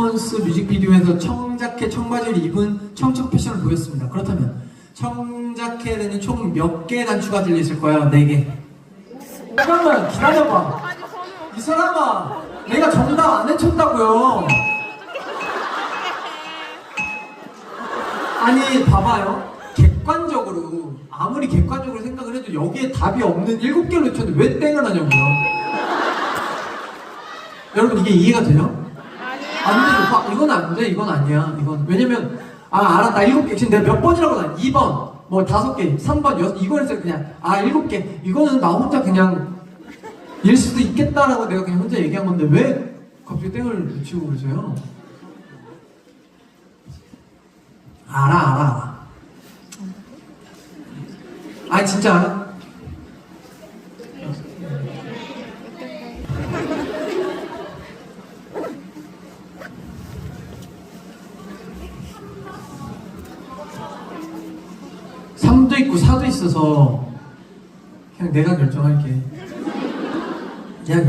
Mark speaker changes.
Speaker 1: 퍼포먼스 뮤직비디오에서 청자켓, 청바지를 입은 청청 패션을 보였습니다. 그렇다면 청자켓에는 총 몇 개의 단추가 들려있을 거야? 네 개. 잠깐만 기다려봐. 이 사람아, 내가 정답 안 해쳤다고요. 아니 봐봐요. 객관적으로 아무리 객관적으로 생각을 해도 여기에 답이 없는 일곱 개를 놓쳤는데 왜 땡을 하냐고요. 여러분 이게 이해가 돼요? 안 돼, 오빠. 이건 안 돼. 이건 아니야. 이건 왜냐면 아 알아 나 일곱 개 지금 내가 몇 번이라고 나 2번 뭐 다섯 개 3번 여섯 이거 해서 그냥 아 일곱 개 이거는 나 혼자 그냥 일 수도 있겠다라고 내가 그냥 혼자 얘기한 건데 왜 갑자기 땡을 놓치고 그러세요? 알아 알아 아니 진짜 알아? 있고 사도 있어서 그냥 내가 결정할게. 내가 결...